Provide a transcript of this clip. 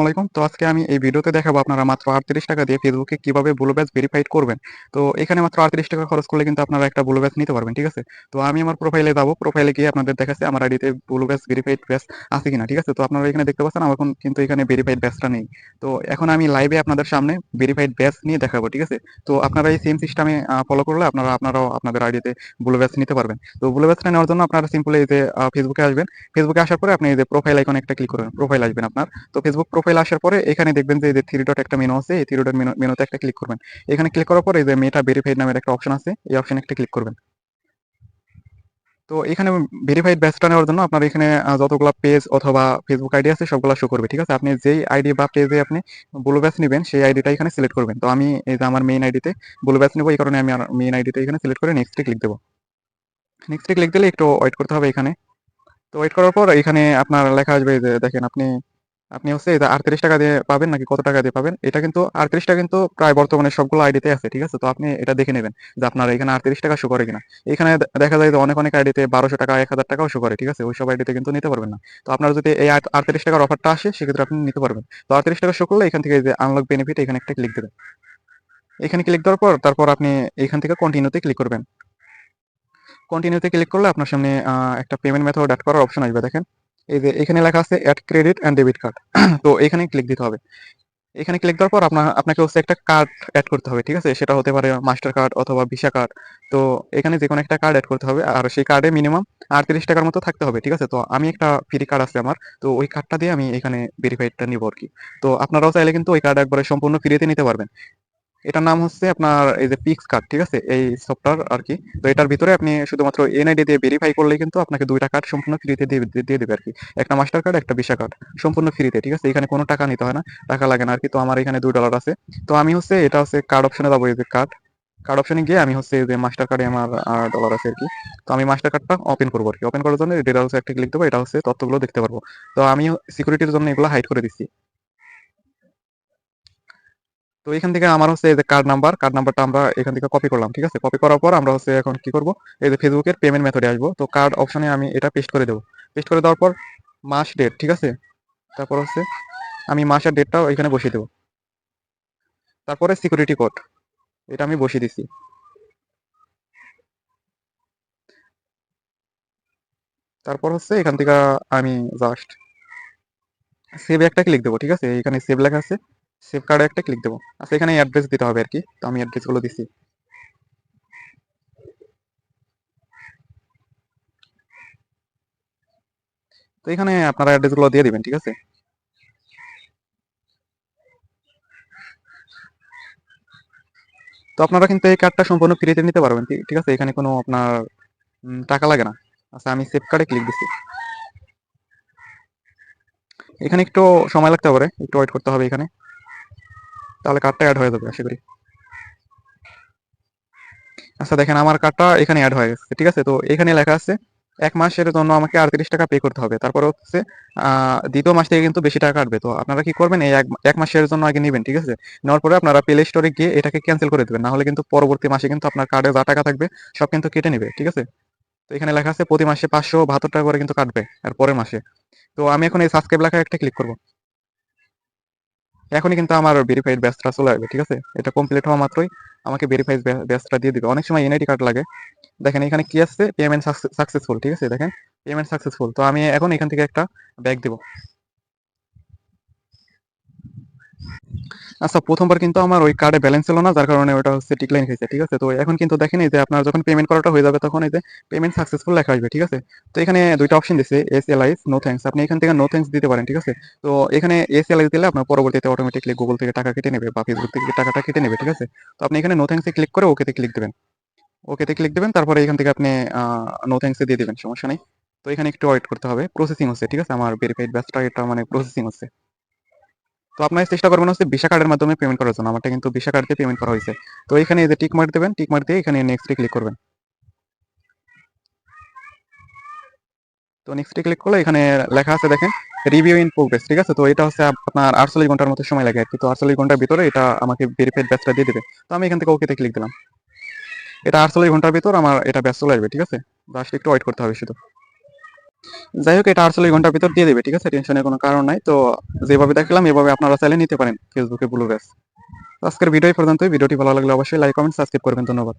আলাইকুম। তো আজকে আমি এই ভিডিওতে দেখাবো আপনারা মাত্র আটত্রিশ টাকা দিয়ে ফেসবুকে কীভাবে ব্লু ব্যাচ ভেরিফাইড করবেন। তো এখানে মাত্র আটত্রিশ টাকা খরচ করলে কিন্তু আপনারা একটা ব্লু ব্যাচ নিতে পারবেন, ঠিক আছে? তো আমি আমার প্রোফাইলে যাব। প্রোফাইলে গিয়ে আপনাদের দেখাচ্ছে আমার আইডিতে ব্লু ব্যাচ ভেরিফাইড ব্যাচ আছে কিনা, ঠিক আছে? তো আপনারা এখানে দেখতে পাচ্ছেন আমার কিন্তু এখানে ভেরিফাইড ব্যাচটা নেই। তো এখন আমি লাইভে আপনাদের সামনে ভেরিফাইড ব্যাচ নিয়ে দেখাবো, ঠিক আছে? তো আপনারা এই সেম সিস্টেমে ফলো করলে আপনারা আপনারাও আপনাদের আইডিতে ব্লু ব্যাচ নিতে পারবেন। তো ব্লু ব্যাচটা নেওয়ার জন্য আপনারা সিম্পলি এই যে ফেসবুকে আসবেন। ফেসবুকে আসার পরে আপনি এই যে প্রোফাইল আইকনে একটা ক্লিক করবেন। প্রোফাইল আসবেন আপনার। তো ফেসবুক প্রোফাইল আসার পরে এখানে দেখবেন যে থ্রি ডট একটা মেনু আছে, এই থ্রি ডট মেনুতে একটা ক্লিক করবেন। এখানে ক্লিক করার পর এই যে মেটা ভেরিফাইড নামের একটা অপশন আছে, এই অপশনে একটা ক্লিক করবেন। তো এখানে ভেরিফাইড ব্যাচটা নেওয়ার জন্য আপনার এখানে যতগুলো পেজ অথবা ফেসবুক আইডি আছে, সবগুলো শো করবে, ঠিক আছে? আপনি যেই আইডি বা পেজে আপনি ব্লু ব্যাচ নেবেন, সেই আইডিটা এখানে সিলেক্ট করবেন। তো আমি এই যে আমার মেইন আইডিতে ব্লু ব্যাচ নেব, এই কারণে আমি মেইন আইডিতে এখানে সিলেক্ট করে নেক্সটে ক্লিক দেবো। নেক্সটে ক্লিক দিলে একটু ওয়েট করতে হবে এখানে। তো ওয়েট করার পর এখানে আপনার লেখা আসবে যে, দেখেন আপনি আপনি হচ্ছে এটা আটত্রিশ টাকা দিয়ে পাবেন নাকি কত টাকা দিয়ে পাবেন? এটা কিন্তু আটত্রিশ টাকা কিন্তু প্রায় বর্তমানে সবগুলো আইডিতে আছে, ঠিক আছে? তো আপনি এটা দেখে নেবেন যে আপনার এখানে আটত্রিশ টাকা শো করে কিনা। এখানে দেখা যায় যে অনেক অনেক আইডিতে বারোশো টাকা, এক হাজার টাকাও শো করে, ঠিক আছে? ওই সব আইডিতে কিন্তু নিতে পারবেন না। তো আপনার যদি এই আটত্রিশ টাকার অফারটা আসে, সেক্ষেত্রে আপনি নিতে পারবেন। তো আটত্রিশ টাকা শো করলে এখান থেকে যে আনলক বেনিফিট এখানে একটা ক্লিক দেবেন। এখানে ক্লিক দেওয়ার পর তারপর আপনি এখান থেকে কন্টিনিউতে ক্লিক করবেন। কন্টিনিউতে ক্লিক করলে আপনার সামনে একটা পেমেন্ট মেথড অ্যাড করার অপশন আসবে, দেখেন। এই যে এখানে লেখা আছে add credit and debit card তো এখানে ক্লিক দিতে হবে। এখানে ক্লিক দেওয়ার পর আপনার, আপনাকে হচ্ছে একটা কার্ড অ্যাড করতে হবে, ঠিক আছে? সেটা হতে পারে মাস্টার কার্ড অথবা ভিসা কার্ড তো এখানে যে কোনো একটা কার্ড অ্যাড করতে হবে, আর সেই কার্ডে মিনিমাম আটত্রিশ টাকার মতো থাকতে হবে, ঠিক আছে? তো আমি একটা ফ্রি কার্ড আছে আমার, তো ওই কার্ডটা দিয়ে আমি এখানে ভেরিফাইডটা নিব আর কি। তো আপনারাও চাইলে কিন্তু ওই কার্ড একবারে সম্পূর্ণ ফ্রিতে নিতে পারবেন। এটার নাম হচ্ছে আপনার এই যে পিক্স কার্ড ঠিক আছে? এই সফটওয়্যার আর কি তো এটার ভিতরে আপনি শুধুমাত্র এনআইডি দিয়ে ভেরিফাই করলেই কিন্তু আপনাকে দুইটা কার্ড সম্পূর্ণ ফ্রিতে দিয়ে দিয়ে দেবে আর কি একটা মাস্টার কার্ড একটা ভিসা কার্ড সম্পূর্ণ ফ্রিতে ঠিক আছে? এখানে কোনো টাকা নিতে হয় না, টাকা লাগে না আর কি তো আমার এখানে দুই ডলার আছে। তো আমি হচ্ছে, এটা হচ্ছে কার্ড অপশনে যাব, এই যে কার্ড কার্ড অপশনে গিয়ে আমি হচ্ছে যে মাস্টার কার্ডে আমার ডলার আছে আর কি তো আমি মাস্টার কার্ডটা ওপেন করব আর কি ওপেন করার জন্য ডিটেলস একটা ক্লিক দেবো, এটা হচ্ছে তথ্যগুলো দেখতে পারব। তো আমি সিকিউরিটির জন্য এগুলো হাইড করে দিচ্ছি। তো এখান থেকে আমার হচ্ছে এই যে কার্ড নাম্বার কার্ড নাম্বারটা আমরা এখান থেকে কপি করলাম, ঠিক আছে? কপি করার পর আমরা হচ্ছে এখন কি করব? এই যে ফেসবুকের পেমেন্ট মেথডে আসব। তো কার্ড অপশনে আমি এটা পেস্ট করে দেবো। পেস্ট করে দেওয়ার পর মাস ডেট ঠিক আছে? তারপর হচ্ছে আমি মাসের ডেটটাও এখানে বসিয়ে দেবো। তারপরে সিকিউরিটি কোড এটা আমি বসিয়ে দিছি তারপর হচ্ছে এখান থেকে আমি জাস্ট সেভ একটা ক্লিক দেবো, ঠিক আছে? এখানে সেভ লেখা আছে। সেভ কার্ডে একটা ক্লিক দেবো। আচ্ছা এখানে অ্যাড্রেস দিতে হবে আর কি। তো আমি অ্যাড্রেসগুলো দিছি। তো এখানে আপনারা অ্যাড্রেসগুলো দিয়ে দিবেন, ঠিক আছে? তো আপনারা কিন্তু এই কার্ডটা সম্পূর্ণ ফ্রিতে নিতে পারবেন, ঠিক আছে? এখানে কোনো আপনার টাকা লাগে না। আচ্ছা আমি সেভ কার্ডে ক্লিক দিছি। এখানে একটু সময় লাগতে পারে। একটু ওয়েট করতে হবে এখানে। তাহলে কার্ডটা অ্যাড হয়ে যাবে, আশা করি। আচ্ছা দেখেন, আমার কার্ডটা এখানে অ্যাড হয়ে গেছে, ঠিক আছে? তো এখানে লেখা আছে, এক মাসের জন্য আমাকে আটত্রিশ টাকা পে করতে হবে। তারপর হচ্ছে দ্বিতীয় মাস থেকে কিন্তু বেশি টাকা কাটবে। তো আপনারা কি করবেন, এই এক মাসের জন্য আগে নেবেন, ঠিক আছে? নেওয়ার পরে আপনারা প্লে স্টোরে গিয়ে এটাকে ক্যান্সেল করে দেবেন। নাহলে কিন্তু পরবর্তী মাসে কিন্তু আপনার কার্ডে যা টাকা থাকবে, সব কিন্তু কেটে নেবে, ঠিক আছে? তো এখানে লেখা আছে, প্রতি মাসে পাঁচশো বাহাত্তর টাকা করে কিন্তু কাটবে, আর পরের মাসে। তো আমি এখন এই সাবস্ক্রাইব লেখা একটা ক্লিক করব। এখনই কিন্তু আমার ভেরিফাইড ব্যাচটা চলে আসবে, ঠিক আছে? এটা কমপ্লিট হওয়া মাত্রই আমাকে ভেরিফাইড ব্যাচটা দিয়ে দিবে। অনেক সময় এনআইডি কার্ড লাগে। দেখেন, এখানে কি আসছে? পেমেন্ট সাকসেসফুল ঠিক আছে? দেখেন পেমেন্ট সাকসেসফুল তো আমি এখন এখান থেকে একটা ব্যাগ দেব। আচ্ছা প্রথমবার কিন্তু আমার ওই কার্ডে ব্যালেন্স ছিল না, যার কারণে ওটা হচ্ছে টিকলাইন খেয়েছে ঠিক আছে? তো এখন কিন্তু দেখেন এই যে আপনার যখন পেমেন্ট করাটা হয়ে যাবে তখন এই যে পেমেন্ট সাকসেসফুল লেখা আসবে, ঠিক আছে? তো এখানে দুইটা অপশন দিচ্ছে এস এল আইস নো থ্যাঙ্কস আপনি এখান থেকে নো থ্যাঙ্কস দিতে পারেন, ঠিক আছে? তো এখানে এস এল আইস দিলে আপনার পরবর্তীতে অটোমেটিকলি গুগল থেকে টাকা কেটে নেবে বা ফেসবুক থেকে টাকাটা কেটে নেবে, ঠিক আছে? তো আপনি এখানে নো থ্যাঙ্কসে ক্লিক করে ওকেতে ক্লিক দেবেন। ওকেতে ক্লিক দেবেন, তারপরে এখান থেকে আপনি নো থ্যাঙ্কসে দিয়ে দেবেন, সমস্যা নেই। তো এখানে একটু ওয়েট করতে হবে। প্রসেসিং হচ্ছে, ঠিক আছে? আমার ভেরিফাইড ব্যাচটা এটা মানে প্রসেসিং হচ্ছে। তো আপনার চেষ্টা করবেন হচ্ছে ভিসা কার্ডের মাধ্যমে পেমেন্ট করার জন্য। আমারটা কিন্তু ভিসা কার্ড দিয়ে পেমেন্ট করা হয়েছে। তো এখানে এই যে টিক মার্ক দেবেন টিক মার্ক দিয়ে এখানে নেক্সটে ক্লিক করবেন। তো নেক্সটে ক্লিক করলে এখানে লেখা আছে দেখেন রিভিউ ইন প্রোগ্রেস ঠিক আছে? তো এটা হচ্ছে আপনার আটচল্লিশ ঘণ্টার মতো সময় লাগে আর কি। তো আটচল্লিশ ঘণ্টার ভিতরে এটা আমাকে ভেরিফাইড ব্যাচটা দিয়ে দেবে। তো আমি এখান থেকে ওকেতে ক্লিক দিলাম। এটা আটচল্লিশ ঘণ্টার ভিতর আমার এটা ব্যাচ চলে আসবে, ঠিক আছে? জাস্ট একটু ওয়েট করতে হবে শুধু। যাই হোক, এটা আটচল্লিশ ঘণ্টার ভিতর দিয়ে দেবে, ঠিক আছে? টেনশনের কোনো কারণ নাই। তো যেভাবে দেখলাম, এভাবে আপনারা চাইলে নিতে পারেন ফেসবুকে ব্লু ব্যাস আজকের ভিডিও পর্যন্ত ভিডিওটি ভালো লাগলে অবশ্যই লাইক কমেন্ট সাবস্ক্রাইব করবেন। ধন্যবাদ।